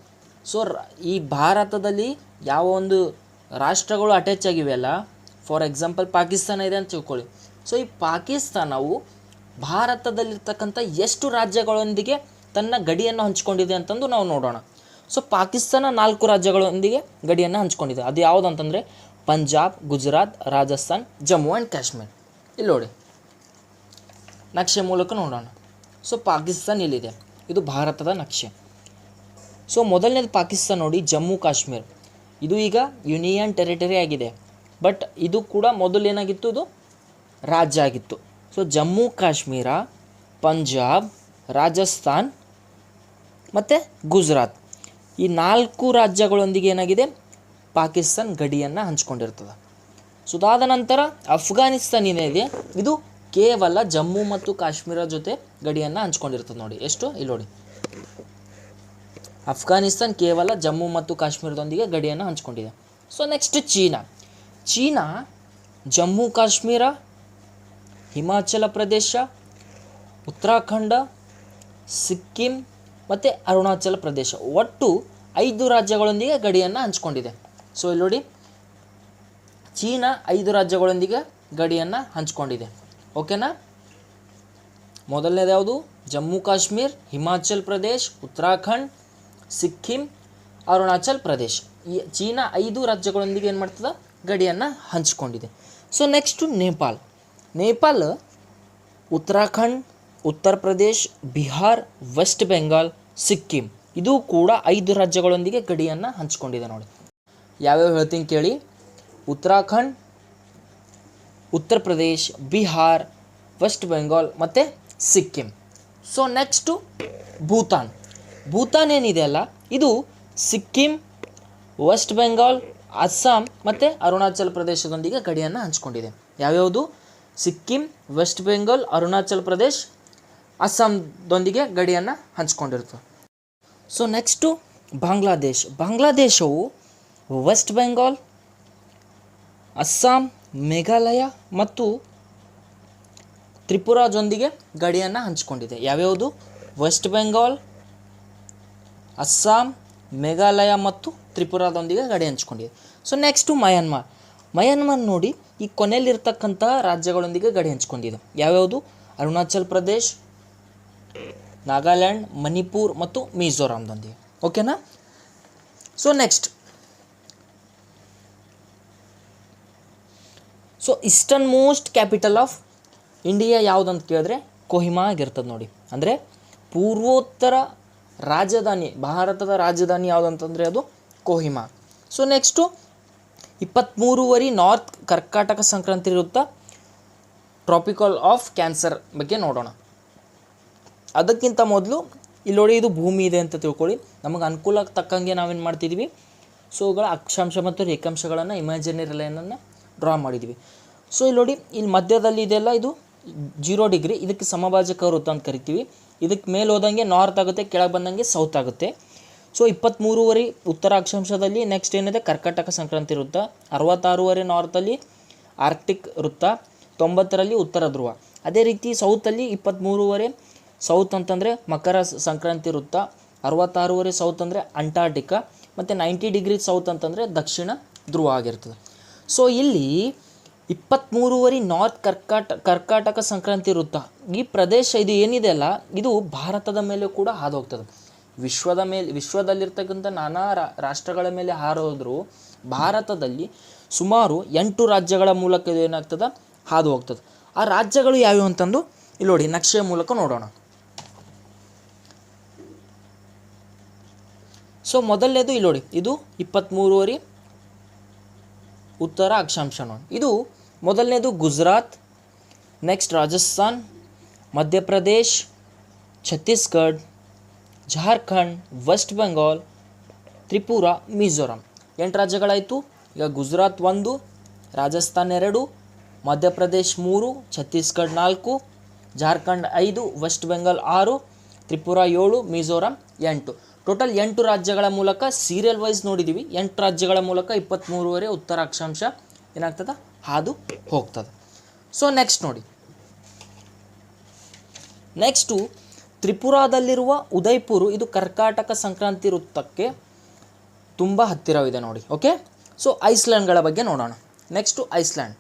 ಸೊ ಈ ಭಾರತದಲ್ಲಿ ಯಾವ ಒಂದು ರಾಷ್ಟ್ರಗಳು ಅಟ್ಯಾಚ್ ಆಗಿವೆಯಲ್ಲ ಫಾರ್ ಎಕ್ಸಾಂಪಲ್ ಪಾಕಿಸ್ತಾನ ಇದೆ ಅಂತ ತಿಳ್ಕೊಳ್ಳಿ. ಸೊ ಈ ಪಾಕಿಸ್ತಾನವು ಭಾರತದಲ್ಲಿರ್ತಕ್ಕಂಥ ಎಷ್ಟು ರಾಜ್ಯಗಳೊಂದಿಗೆ ತನ್ನ ಗಡಿಯನ್ನು ಹಂಚ್ಕೊಂಡಿದೆ ಅಂತಂದು ನಾವು ನೋಡೋಣ. ಸೊ ಪಾಕಿಸ್ತಾನ ನಾಲ್ಕು ರಾಜ್ಯಗಳೊಂದಿಗೆ ಗಡಿಯನ್ನು ಹಂಚ್ಕೊಂಡಿದೆ. ಅದು ಯಾವುದು ಅಂತಂದರೆ ಪಂಜಾಬ್, ಗುಜರಾತ್, ರಾಜಸ್ಥಾನ್, ಜಮ್ಮು ಆ್ಯಂಡ್ ಕಾಶ್ಮೀರ್. ಇಲ್ಲಿ ನೋಡಿ. ನಕ್ಷೆ ಮೂಲಕ ನೋಡೋಣ. ಸೊ ಪಾಕಿಸ್ತಾನ್ ಇಲ್ಲಿದೆ ಇದು ಭಾರತದ ನಕ್ಷೆ. ಸೊ ಮೊದಲನೇದು ಪಾಕಿಸ್ತಾನ್ ನೋಡಿ, ಜಮ್ಮು ಕಾಶ್ಮೀರ್. ಇದು ಈಗ ಯೂನಿಯನ್ ಟೆರಿಟರಿ ಆಗಿದೆ. ಬಟ್ ಇದು ಕೂಡ ಮೊದಲು ಏನಾಗಿತ್ತು ಇದು? ರಾಜ್ಯ ಆಗಿತ್ತು. ಸೊ ಜಮ್ಮು, ಕಾಶ್ಮೀರ, ಪಂಜಾಬ್, ರಾಜಸ್ಥಾನ್ ಮತ್ತು ಗುಜರಾತ್. ಈ ನಾಲ್ಕು ರಾಜ್ಯಗಳೊಂದಿಗೆ ಏನಾಗಿದೆ? ಪಾಕಿಸ್ತಾನ್ ಗಡಿಯನ್ನು ಹಂಚ್ಕೊಂಡಿರ್ತದೆ. ಸೊ ಅದಾದ ನಂತರ ಅಫ್ಘಾನಿಸ್ತಾನ್ ಏನಿದೆ? ಇದು ಕೇವಲ ಜಮ್ಮು ಮತ್ತು ಕಾಶ್ಮೀರ ಜೊತೆ ಗಡಿಯನ್ನು ಹಂಚ್ಕೊಂಡಿರ್ತದೆ ನೋಡಿ. ಎಷ್ಟು? ಇಲ್ಲಿ ನೋಡಿ. ಅಫ್ಘಾನಿಸ್ತಾನ್ ಕೇವಲ ಜಮ್ಮು ಮತ್ತು ಕಾಶ್ಮೀರದೊಂದಿಗೆ ಗಡಿಯನ್ನು ಹಂಚ್ಕೊಂಡಿದೆ. So next China. China, Jammu Kashmir, Himachal Pradesh, Uttarakhand, Sikkim ಮತ್ತು ಅರುಣಾಚಲ ಪ್ರದೇಶ. ಒಟ್ಟು ಐದು ರಾಜ್ಯಗಳೊಂದಿಗೆ ಗಡಿಯನ್ನು ಹಂಚ್ಕೊಂಡಿದೆ. ಸೊ ಇಲ್ಲಿ ನೋಡಿ. ಚೀನಾ ಐದು ರಾಜ್ಯಗಳೊಂದಿಗೆ ಗಡಿಯನ್ನು ಹಂಚ್ಕೊಂಡಿದೆ. ಓಕೆನಾ ಮೊದಲನೇದು ಯಾವುದು? ಜಮ್ಮು ಕಾಶ್ಮೀರ್, ಹಿಮಾಚಲ್ ಪ್ರದೇಶ್, ಉತ್ತರಾಖಂಡ್, ಸಿಕ್ಕಿಂ, ಅರುಣಾಚಲ್ ಪ್ರದೇಶ್. ಈ ಚೀನಾ ಐದು ರಾಜ್ಯಗಳೊಂದಿಗೆ ಏನು ಮಾಡ್ತದೆ? ಗಡಿಯನ್ನು ಹಂಚಿಕೊಂಡಿದೆ. So next Nepal Nepal Uttarakhand Uttar Pradesh Bihar West Bengal Sikkim ಇದು ಕೂಡ ಐದು ರಾಜ್ಯಗಳೊಂದಿಗೆ ಗಡಿಯನ್ನು ಹಂಚಿಕೊಂಡಿದೆ ನೋಡಿ. ಯಾವ್ಯಾವ ಹೇಳ್ತೀನಿ ಕೇಳಿ? ಉತ್ತರಾಖಂಡ್ ಉತ್ತರ ಪ್ರದೇಶ್ ಬಿಹಾರ್ ವೆಸ್ಟ್ ಬೆಂಗಾಲ್ ಮತ್ತು ಸಿಕ್ಕಿಂ ಸೊ ನೆಕ್ಸ್ಟು ಭೂತಾನ್ ಭೂತಾನ್ ಏನಿದೆ ಅಲ್ಲ? ಇದು ಸಿಕ್ಕಿಂ ವೆಸ್ಟ್ ಬೆಂಗಾಲ್ ಅಸ್ಸಾಂ ಮತ್ತು ಅರುಣಾಚಲ ಪ್ರದೇಶದೊಂದಿಗೆ ಗಡಿಯನ್ನು ಹಂಚ್ಕೊಂಡಿದೆ. ಯಾವ್ಯಾವುದು? ಸಿಕ್ಕಿಂ, ವೆಸ್ಟ್ ಬೆಂಗಾಲ್, ಅರುಣಾಚಲ್ ಪ್ರದೇಶ್, ಅಸ್ಸಾಂದೊಂದಿಗೆ ಗಡಿಯನ್ನು ಹಂಚ್ಕೊಂಡಿರ್ತದೆ ಸೊ ನೆಕ್ಸ್ಟು ಬಾಂಗ್ಲಾದೇಶ್. ಬಾಂಗ್ಲಾದೇಶವು ವೆಸ್ಟ್ ಬೆಂಗಾಲ್, ಅಸ್ಸಾಂ, ಮೇಘಾಲಯ ಮತ್ತು ತ್ರಿಪುರಾದೊಂದಿಗೆ ಗಡಿಯನ್ನು ಹಂಚಿಕೊಂಡಿದೆ. ಯಾವ್ಯಾವುದು? ವೆಸ್ಟ್ ಬೆಂಗಾಲ್, ಅಸ್ಸಾಂ, ಮೇಘಾಲಯ ಮತ್ತು ತ್ರಿಪುರಾದೊಂದಿಗೆ ಗಡಿ ಹಂಚ್ಕೊಂಡಿದೆ. ಸೊ ನೆಕ್ಸ್ಟು ಮಯನ್ಮಾರ್ ಮಯನ್ಮಾರ್ ನೋಡಿ ಈ ಕೊನೆಯಲ್ಲಿರ್ತಕ್ಕಂಥ ರಾಜ್ಯಗಳೊಂದಿಗೆ ಗಡಿ ಹಂಚ್ಕೊಂಡಿದೆ. ಯಾವ್ಯಾವುದು? ಅರುಣಾಚಲ್ ಪ್ರದೇಶ್, ನಾಗಾಲ್ಯಾಂಡ್, ಮಣಿಪುರ್ ಮತ್ತು ಮಿಜೋರಾಮ್ದೊಂದಿಗೆ ಓಕೆನಾ so next so easternmost capital of India ಯಾವುದಂತ ಕೇಳಿದ್ರೆ ಕೊಹಿಮಾ ಆಗಿರ್ತದೆ ನೋಡಿ. ಅಂದರೆ ಪೂರ್ವೋತ್ತರ ರಾಜಧಾನಿ, ಭಾರತದ ರಾಜಧಾನಿ ಯಾವುದಂತಂದರೆ ಅದು ಕೊಹಿಮಾ. ಸೊ ನೆಕ್ಸ್ಟು ಇಪ್ಪತ್ತ್ಮೂರುವರೆ ನಾರ್ತ್ ಕರ್ಕಾಟಕ ಸಂಕ್ರಾಂತಿ ವೃತ್ತ ಟ್ರಾಪಿಕಲ್ ಆಫ್ ಕ್ಯಾನ್ಸರ್ ಬಗ್ಗೆ ನೋಡೋಣ. ಅದಕ್ಕಿಂತ ಮೊದಲು, ಇಲ್ಲಿ ನೋಡಿ ಇದು ಭೂಮಿ ಇದೆ ಅಂತ ತಿಳ್ಕೊಳ್ಳಿ. ನಮಗೆ ಅನುಕೂಲ ತಕ್ಕಂಗೆ ನಾವೇನು ಮಾಡ್ತಿದ್ವಿ? ಸೊ ಇವುಗಳ ಅಕ್ಷಾಂಶ ಮತ್ತು ರೇಖಾಂಶಗಳನ್ನು ಇಮ್ಯಾಜಿನರಿ ಲೈನನ್ನು ಡ್ರಾ ಮಾಡಿದ್ವಿ. ಸೊ ಇಲ್ಲಿ ನೋಡಿ, ಇಲ್ಲಿ ಮಧ್ಯದಲ್ಲಿ ಇದೆಲ್ಲ ಇದು ಜೀರೋ ಡಿಗ್ರಿ ಇದಕ್ಕೆ ಸಮಭಾಜಕ ವೃತ್ತ ಅಂತ ಕರಿತೀವಿ. ಇದಕ್ಕೆ ಮೇಲೆ ಹೋದಂಗೆ ನಾರ್ತ್ ಆಗುತ್ತೆ, ಕೆಳಗೆ ಬಂದಂಗೆ ಸೌತ್ ಆಗುತ್ತೆ. ಸೊ ಇಪ್ಪತ್ತ್ಮೂರುವರೆ ಉತ್ತರ ಅಕ್ಷಾಂಶದಲ್ಲಿ ನೆಕ್ಸ್ಟ್ ಏನಿದೆ? ಕರ್ಕಾಟಕ ಸಂಕ್ರಾಂತಿ ವೃತ್ತ. ಅರವತ್ತಾರೂವರೆ ನಾರ್ತಲ್ಲಿ ಆರ್ಕ್ಟಿಕ್ ವೃತ್ತ. ತೊಂಬತ್ತರಲ್ಲಿ ಉತ್ತರ ಧ್ರುವ. ಅದೇ ರೀತಿ ಸೌತಲ್ಲಿ ಇಪ್ಪತ್ತ್ಮೂರುವರೆ ಸೌತ್ ಅಂತಂದರೆ ಮಕರ ಸಂಕ್ರಾಂತಿ ವೃತ್ತ. ಅರವತ್ತಾರೂವರೆ ಸೌತ್ ಅಂದರೆ ಅಂಟಾರ್ಟಿಕಾ ಮತ್ತು ನೈಂಟಿ ಡಿಗ್ರಿ ಸೌತ್ ಅಂತಂದರೆ ದಕ್ಷಿಣ ಧ್ರುವ ಆಗಿರ್ತದೆ. ಸೊ ಇಲ್ಲಿ ಇಪ್ಪತ್ತ್ಮೂರುವರೆ ನಾರ್ತ್ ಕರ್ಕಾಟ, ಕರ್ಕಾಟಕ ಸಂಕ್ರಾಂತಿ ವೃತ್ತ. ಈ ಪ್ರದೇಶ ಇದು ಏನಿದೆ ಅಲ್ಲ? ಇದು ಭಾರತದ ಮೇಲೆ ಕೂಡ ಹಾದು ಹೋಗ್ತದೆ. ವಿಶ್ವದ ಮೇಲೆ, ವಿಶ್ವದಲ್ಲಿರ್ತಕ್ಕಂಥ ನಾನಾ ರಾಷ್ಟ್ರಗಳ ಮೇಲೆ ಹಾರೋದ್ರು, ಭಾರತದಲ್ಲಿ ಸುಮಾರು ಎಂಟು ರಾಜ್ಯಗಳ ಮೂಲಕ ಇದು ಏನಾಗ್ತದೆ? ಹಾದು ಹೋಗ್ತದೆ ಆ ರಾಜ್ಯಗಳು ಯಾವ್ಯಾವು ಅಂತಂದು ಇಲ್ಲಿ ನೋಡಿ ನಕ್ಷೆಯ ಮೂಲಕ ನೋಡೋಣ. ಸೊ ಮೊದಲನೇದು ಇಲ್ಲಿ ನೋಡಿ, ಇದು ಇಪ್ಪತ್ತ್ಮೂರುವರೆ ಉತ್ತರ ಅಕ್ಷಾಂಶ ನೋಡಿ. ಇದು ಮೊದಲನೇದು ಗುಜರಾತ್ ನೆಕ್ಸ್ಟ್ ರಾಜಸ್ಥಾನ್, ಮಧ್ಯಪ್ರದೇಶ್ ಛತ್ತೀಸ್ಗಢ ಜಾರ್ಖಂಡ್, ವೆಸ್ಟ್ ಬೆಂಗಾಲ್, ತ್ರಿಪುರ, ಮಿಜೋರಾಂ. ಎಂಟು ರಾಜ್ಯಗಳಾಯಿತು. ಈಗ ಗುಜರಾತ್ ಒಂದು, ರಾಜಸ್ಥಾನ್ ಎರಡು, ಮಧ್ಯಪ್ರದೇಶ್ ಮೂರು, ಛತ್ತೀಸ್ಗಢ ನಾಲ್ಕು, ಜಾರ್ಖಂಡ್ ಐದು, ವೆಸ್ಟ್ ಬೆಂಗಾಲ್ ಆರು, ತ್ರಿಪುರ ಏಳು, ಮಿಜೋರಾಂ ಎಂಟು. ಟೋಟಲ್ ಎಂಟು ರಾಜ್ಯಗಳ ಮೂಲಕ ಸೀರಿಯಲ್ ವೈಸ್ ನೋಡಿದ್ದೀವಿ ಎಂಟು ರಾಜ್ಯಗಳ ಮೂಲಕ ಇಪ್ಪತ್ತ್ಮೂರುವರೆ ಉತ್ತರ ಅಕ್ಷಾಂಶ ಏನಾಗ್ತದೆ? ಹಾದು ಹೋಗ್ತದೆ. ಸೊ ನೆಕ್ಸ್ಟ್ ನೋಡಿ. ನೆಕ್ಸ್ಟು ತ್ರಿಪುರಾದಲ್ಲಿರುವ ಉದಯ್ಪುರ್ ಇದು ಕರ್ಕಾಟಕ ಸಂಕ್ರಾಂತಿ ವೃತ್ತಕ್ಕೆ ತುಂಬ ಹತ್ತಿರವಿದೆ ನೋಡಿ ಓಕೆ ಸೊ ಐಸ್ಲ್ಯಾಂಡ್ಗಳ ಬಗ್ಗೆ ನೋಡೋಣ. ನೆಕ್ಸ್ಟು ಐಸ್ಲ್ಯಾಂಡ್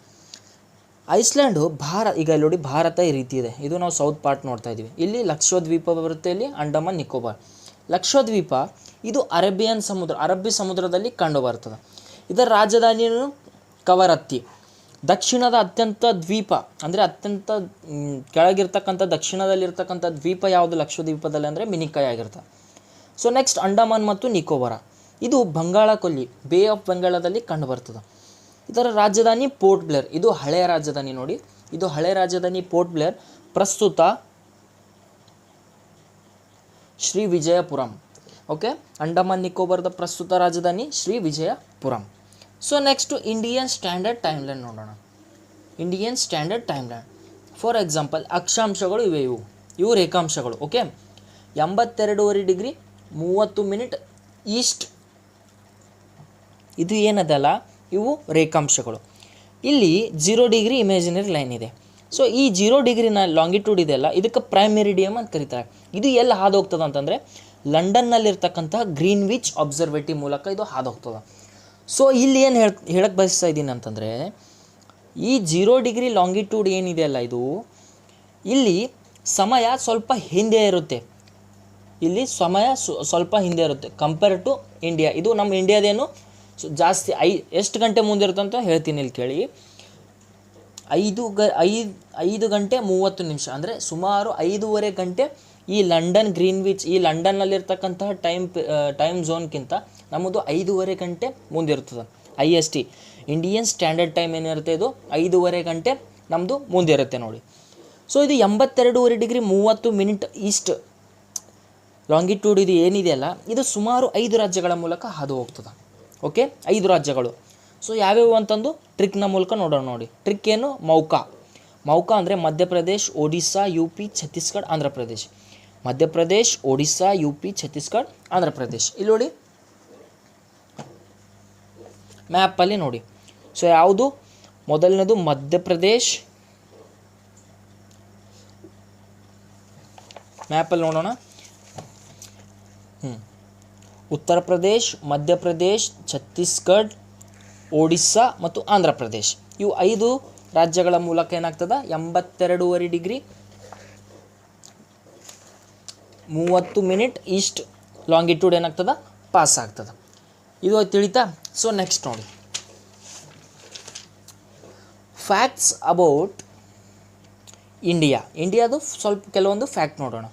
ಐಸ್ಲ್ಯಾಂಡು ಭಾರ, ಈಗ ಇಲ್ಲಿ ನೋಡಿ ಭಾರತ ಈ ರೀತಿ ಇದೆ. ಇದು ನಾವು ಸೌತ್ ಪಾರ್ಟ್ ನೋಡ್ತಾ ಇದ್ದೀವಿ. ಇಲ್ಲಿ ಲಕ್ಷದ್ವೀಪ ಬರುತ್ತೆ, ಇಲ್ಲಿ ಅಂಡಮಾನ್, ನಿಕೋಬಾರ್. ಲಕ್ಷದ್ವೀಪ, ಇದು ಅರೇಬಿಯನ್ ಸಮುದ್ರ, ಅರಬ್ಬಿ ಸಮುದ್ರದಲ್ಲಿ ಕಂಡುಬರ್ತದೆ ಇದರ ರಾಜಧಾನಿಯನ್ನು ಕವರತ್ತಿ. ದಕ್ಷಿಣದ ಅತ್ಯಂತ ದ್ವೀಪ, ಅಂದರೆ ಅತ್ಯಂತ ಕೆಳಗಿರ್ತಕ್ಕಂಥ, ದಕ್ಷಿಣದಲ್ಲಿರ್ತಕ್ಕಂಥ ದ್ವೀಪ ಯಾವುದು? ಲಕ್ಷದ್ವೀಪದಲ್ಲಿ ಅಂದರೆ ಮಿನಿಕಾಯ್ ಆಗಿರ್ತದೆ ಸೊ ನೆಕ್ಸ್ಟ್ ಅಂಡಮಾನ್ ಮತ್ತು ನಿಕೋಬಾರ. ಇದು ಬಂಗಾಳ ಕೊಲ್ಲಿ ಬೇ ಆಫ್ ಬಂಗಾಳದಲ್ಲಿ ಕಂಡುಬರ್ತದೆ ಇದರ ರಾಜಧಾನಿ ಪೋರ್ಟ್ ಬ್ಲೇರ್ ಇದು ಹಳೆಯ ರಾಜಧಾನಿ ನೋಡಿ. ಇದು ಹಳೆಯ ರಾಜಧಾನಿ ಪೋರ್ಟ್ ಬ್ಲೇರ್ ಪ್ರಸ್ತುತ ಶ್ರೀ ವಿಜಯಪುರಂ. ಓಕೆ ಅಂಡಮಾನ್ ನಿಕೋಬಾರದ ಪ್ರಸ್ತುತ ರಾಜಧಾನಿ Shri Vijayapuram. So next Indian standard time line ನೋಡೋಣ. Indian standard time line for example ಅಕ್ಷಾಂಶಗಳು ಇವೆ ಇವು. ಇವು ರೇಖಾಂಶಗಳು ಓಕೆ ಎಂಬತ್ತೆರಡೂವರೆ ಡಿಗ್ರಿ ಮೂವತ್ತು ಮಿನಿಟ್ ಈಸ್ಟ್. ಇದು ಏನದಲ್ಲ? ಇವು ರೇಖಾಂಶಗಳು. ಇಲ್ಲಿ ಜೀರೋ ಡಿಗ್ರಿ ಇಮ್ಯಾಜಿನರಿ ಲೈನ್ ಇದೆ. ಸೊ ಈ ಜೀರೋ ಡಿಗ್ರಿನ ಲಾಂಗಿಟ್ಯೂಡ್ ಇದೆಯಲ್ಲ? ಇದಕ್ಕೆ ಪ್ರೈಮ್ ಮೆರಿಡಿಯಮ್ ಅಂತ ಕರೀತಾರೆ. ಇದು ಎಲ್ಲಿ ಹಾದು ಹೋಗ್ತದೆ ಅಂತಂದರೆ ಲಂಡನ್ನಲ್ಲಿರ್ತಕ್ಕಂಥ ಗ್ರೀನ್ ವಿಚ್ ಅಬ್ಸರ್ವೇಟಿವ್ ಮೂಲಕ ಇದು ಹಾದು ಹೋಗ್ತದೆ. ಸೊ ಇಲ್ಲಿ ಏನು ಹೇಳ ಹೇಳಕ್ಕೆ ಬಯಸ್ತಾ ಇದ್ದೀನಿ ಅಂತಂದರೆ, ಈ ಜೀರೋ ಡಿಗ್ರಿ ಲಾಂಗಿಟ್ಯೂಡ್ ಏನಿದೆಯಲ್ಲ ಇದು, ಇಲ್ಲಿ ಸಮಯ ಸ್ವಲ್ಪ ಹಿಂದೆ ಇರುತ್ತೆ. ಇಲ್ಲಿ ಸಮಯ ಸ್ವಲ್ಪ ಹಿಂದೆ ಇರುತ್ತೆ ಕಂಪೇರ್ ಟು ಇಂಡಿಯಾ ಇದು ನಮ್ಮ ಇಂಡಿಯಾದೇನು ಜಾಸ್ತಿ ಐ, ಎಷ್ಟು ಗಂಟೆ ಮುಂದೆ ಇರುತ್ತೆ ಅಂತ ಹೇಳ್ತೀನಿ ಇಲ್ಲಿ ಕೇಳಿ. ಐದು ಗ, ಐದು ಐದು ಗಂಟೆ ಮೂವತ್ತು ನಿಮಿಷ, ಅಂದರೆ ಸುಮಾರು ಐದೂವರೆ ಗಂಟೆ ಈ ಲಂಡನ್ ಗ್ರೀನ್ವಿಚ್, ಈ ಲಂಡನ್ನಲ್ಲಿರ್ತಕ್ಕಂತಹ ಟೈಮ್ ಟೈಮ್ ಝೋನ್ಗಿಂತ ನಮ್ಮದು ಐದೂವರೆ ಗಂಟೆ ಮುಂದಿರ್ತದೆ I S T. Indian standard time ಏನಿರುತ್ತೆ ಇದು? ಐದೂವರೆ ಗಂಟೆ ನಮ್ಮದು ಮುಂದಿರುತ್ತೆ ನೋಡಿ. ಸೊ ಇದು ಎಂಬತ್ತೆರಡೂವರೆ ಡಿಗ್ರಿ ಮೂವತ್ತು ಮಿನಿಟ್ ಈಸ್ಟ್. ಲಾಂಗಿಟ್ಯೂಡ್ ಇದು ಏನಿದೆಯಲ್ಲ ಇದು ಸುಮಾರು ಐದು ರಾಜ್ಯಗಳ ಮೂಲಕ ಹಾದು ಹೋಗ್ತದೆ. ಓಕೆ ಐದು ರಾಜ್ಯಗಳು. ಸೊ ಯಾವ್ಯಾವು ಅಂತಂದು? ಟ್ರಿಕ್ನ ಮೂಲಕ ನೋಡೋಣ ನೋಡಿ. ಟ್ರಿಕ್ ಏನು? ಮೌಕಾ. ಮೌಕಾ ಅಂದರೆ Madhya Pradesh, Odisha, U P, Chhattisgarh Andhra Pradesh Madhya Pradesh Odisha U P Chhattisgarh Andhra Pradesh ಇಲ್ಲಿ ನೋಡಿ. ಮ್ಯಾಪಲ್ಲಿ ನೋಡಿ. ಸೊ ಯಾವುದು? ಮೊದಲನೇದು ಮಧ್ಯಪ್ರದೇಶ್. ಮ್ಯಾಪಲ್ಲಿ ನೋಡೋಣ. ಹ್ಞೂ ಉತ್ತರ ಪ್ರದೇಶ್, ಮಧ್ಯಪ್ರದೇಶ್, ಛತ್ತೀಸ್ಗಢ ಒಡಿಸ್ಸಾ ಮತ್ತು ಆಂಧ್ರ ಪ್ರದೇಶ್ ಇವು ಐದು ರಾಜ್ಯಗಳ ಮೂಲಕ ಏನಾಗ್ತದೆ? ಎಂಬತ್ತೆರಡೂವರೆ ಡಿಗ್ರಿ ಮೂವತ್ತು ಮಿನಿಟ್ ಈಸ್ಟ್ ಲಾಂಗಿಟ್ಯೂಡ್ ಏನಾಗ್ತದೆ? ಪಾಸ್ ಆಗ್ತದೆ. ಇದು ತಿಳಿತಾ? ಸೊ ನೆಕ್ಸ್ಟ್ ನೋಡಿ. ಫ್ಯಾಕ್ಟ್ಸ್ ಅಬೌಟ್ ಇಂಡಿಯಾ ಇಂಡಿಯಾದು ಸ್ವಲ್ಪ ಕೆಲವೊಂದು ಫ್ಯಾಕ್ಟ್ ನೋಡೋಣ.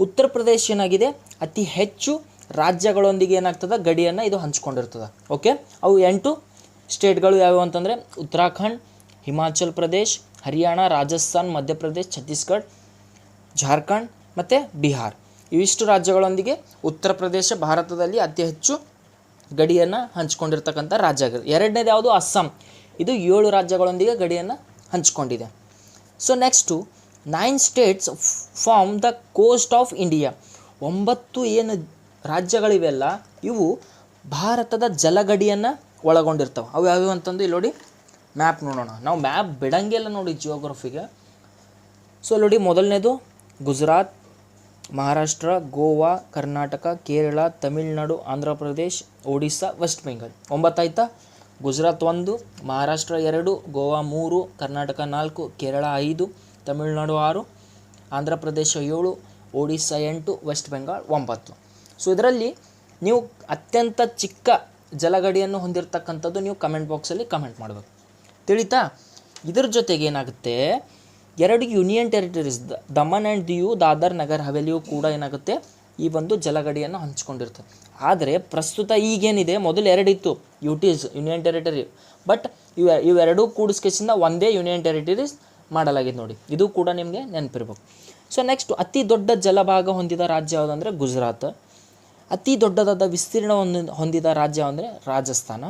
ಉತ್ತರ ಪ್ರದೇಶ ಏನಾಗಿದೆ? ಅತಿ ಹೆಚ್ಚು ರಾಜ್ಯಗಳೊಂದಿಗೆ ಏನಾಗ್ತದೆ? ಗಡಿಯನ್ನು ಇದು ಹಂಚ್ಕೊಂಡಿರ್ತದೆ. ಓಕೆ ಅವು ಎಂಟು ಸ್ಟೇಟ್ಗಳು ಯಾವ್ಯಾವು ಅಂತಂದರೆ, ಉತ್ತರಾಖಂಡ್, ಹಿಮಾಚಲ್ ಪ್ರದೇಶ್, ಹರಿಯಾಣ, ರಾಜಸ್ಥಾನ್, ಮಧ್ಯಪ್ರದೇಶ್, ಛತ್ತೀಸ್ಗಢ್, ಜಾರ್ಖಂಡ್ ಮತ್ತು ಬಿಹಾರ್. ಇವಿಷ್ಟು ರಾಜ್ಯಗಳೊಂದಿಗೆ ಉತ್ತರ ಪ್ರದೇಶ, ಭಾರತದಲ್ಲಿ ಅತಿ ಹೆಚ್ಚು ಗಡಿಯನ್ನು ಹಂಚಿಕೊಂಡಿರ್ತಕ್ಕಂಥ ರಾಜ್ಯ ಎರಡನೇದು ಯಾವುದು? ಅಸ್ಸಾಂ. ಇದು ಏಳು ರಾಜ್ಯಗಳೊಂದಿಗೆ ಗಡಿಯನ್ನು ಹಂಚಿಕೊಂಡಿದೆ. So next nine states form the coast of India ಒಂಬತ್ತು ಏನು ರಾಜ್ಯಗಳಿವೆಲ್ಲ, ಇವು ಭಾರತದ ಜಲಗಡಿಯನ್ನು ಒಳಗೊಂಡಿರ್ತವೆ. ಅವು ಯಾವ್ಯಾವು ಅಂತಂದು ಇಲ್ಲಿ ನೋಡಿ ಮ್ಯಾಪ್ ನೋಡೋಣ. ನಾವು ಮ್ಯಾಪ್ ಬಿಡಂಗೆಲ್ಲ ನೋಡಿ ಜಿಯೋಗ್ರಫಿಗೆ ಸೊ ನೋಡಿ ಮೊದಲನೇದು ಗುಜರಾತ್ ಮಹಾರಾಷ್ಟ್ರ, ಗೋವಾ, ಕರ್ನಾಟಕ, ಕೇರಳ, ತಮಿಳುನಾಡು, ಆಂಧ್ರ ಪ್ರದೇಶ್, ಒಡಿಸ್ಸಾ, ವೆಸ್ಟ್ ಬೆಂಗಾಲ್. ಒಂಬತ್ತಾಯ್ತಾ ಗುಜರಾತ್ ಒಂದು, ಮಹಾರಾಷ್ಟ್ರ ಎರಡು, ಗೋವಾ ಮೂರು, ಕರ್ನಾಟಕ ನಾಲ್ಕು, ಕೇರಳ ಐದು, ತಮಿಳುನಾಡು ಆರು, ಆಂಧ್ರ ಪ್ರದೇಶ ಏಳು, ಒಡಿಸ್ಸಾ ಎಂಟು, ವೆಸ್ಟ್ ಬೆಂಗಾಲ್ ಒಂಬತ್ತು. ಸೊ ಇದರಲ್ಲಿ ನೀವು ಅತ್ಯಂತ ಚಿಕ್ಕ ಜಲಗಡಿಯನ್ನು ಹೊಂದಿರತಕ್ಕಂಥದ್ದು ನೀವು ಕಮೆಂಟ್ ಬಾಕ್ಸಲ್ಲಿ ಕಮೆಂಟ್ ಮಾಡಬೇಕು. ತಿಳಿತಾ? ಇದ್ರ ಜೊತೆಗೆ ಏನಾಗುತ್ತೆ? ಎರಡು union territories Daman and Diu, Dadar Nagar, ಹವೇಲಿಯು ಕೂಡ ಏನಾಗುತ್ತೆ? ಈ ಒಂದು ಜಲಗಡಿಯನ್ನು ಹಂಚ್ಕೊಂಡಿರ್ತದೆ. ಆದರೆ ಪ್ರಸ್ತುತ ಈಗೇನಿದೆ? ಮೊದಲು ಎರಡಿತ್ತು U Ts union territory. But ಇವ, ಇವೆರಡೂ ಕೂಡಿಸ್ಕೇಸಿಂದ ಒಂದೇ ಯೂನಿಯನ್ ಟೆರಿಟರೀಸ್ ಮಾಡಲಾಗಿದೆ ನೋಡಿ. ಇದು ಕೂಡ ನಿಮಗೆ ನೆನಪಿರ್ಬೇಕು. ಸೊ ನೆಕ್ಸ್ಟ್ ಅತಿ ದೊಡ್ಡ ಜಲಭಾಗ ಹೊಂದಿದ ರಾಜ್ಯ ಯಾವುದಂದರೆ ಗುಜರಾತ್. ಅತಿ ದೊಡ್ಡದಾದ ವಿಸ್ತೀರ್ಣವನ್ನು ಹೊಂದಿದ ರಾಜ್ಯ ಅಂದರೆ ರಾಜಸ್ಥಾನ.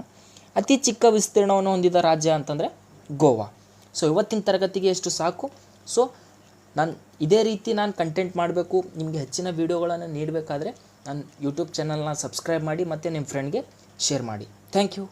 ಅತಿ ಚಿಕ್ಕ ವಿಸ್ತೀರ್ಣವನ್ನು ಹೊಂದಿದ ರಾಜ್ಯ ಅಂತಂದರೆ ಗೋವಾ. ಸೊ ಇವತ್ತಿನ ತರಗತಿಗೆ ಎಷ್ಟು ಸಾಕು? ಸೊ ನಾನು ಇದೇ ರೀತಿ ನಾನು ಕಂಟೆಂಟ್ ಮಾಡಬೇಕು, ನಿಮಗೆ ಹೆಚ್ಚಿನ ವೀಡಿಯೋಗಳನ್ನು ನೀಡಬೇಕಾದ್ರೆ ನನ್ನ ಯೂಟ್ಯೂಬ್ ಚಾನಲ್ನ ಸಬ್ಸ್ಕ್ರೈಬ್ ಮಾಡಿ ಮತ್ತು ನಿಮ್ಮ ಫ್ರೆಂಡ್ಗೆ ಶೇರ್ ಮಾಡಿ. Thank you